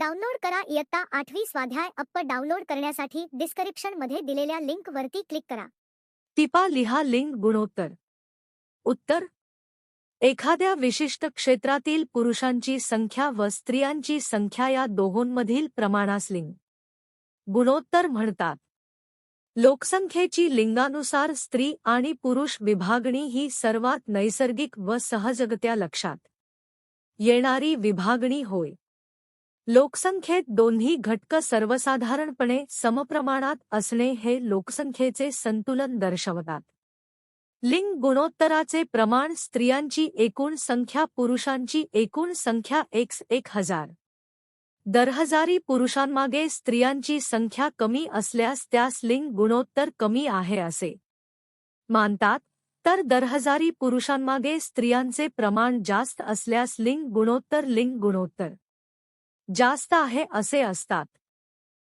Download करा इयत्ता आठवी स्वाध्याय अप्प डाउनलोड करण्यासाठी डिस्क्रिप्शनमध्ये दिलेल्या लिंक वरती क्लिक करा. टिपा लिहा लिंग गुणोत्तर. उत्तर. एखाद्या विशिष्ट क्षेत्रातील पुरुषांची संख्या व स्त्रियांची संख्या या दोहोंमधील प्रमाणास लिंग. गुणोत्तर म्हणतात. लोकसंख्येची लिंगानुसार स्त्री आणि पुरुष विभागणी ही सर्वात नैसर्गिक व सहजगत्या लक्षात. येणारी विभागणी होय. लोकसंख्येत दोन्ही घटक सर्वसाधारणपणे समप्रमाणात असणे हे लोकसंख्येचे संतुलन दर्शवतात. लिंग गुणोत्तराचे प्रमाण स्त्रियांची एकूण संख्या पुरुषांची एकूण संख्या एक्स एक हजार. दरहजारी पुरुषांमागे स्त्रियांची संख्या कमी असल्यास त्यास लिंग गुणोत्तर कमी आहे असे. मानतात तर दरहजारी पुरुषांमागे स्त्रियांचे प्रमाण जास्त असल्यास लिंग गुणोत्तर लिंग गुणोत्तर. जास्त आहे असे असतात.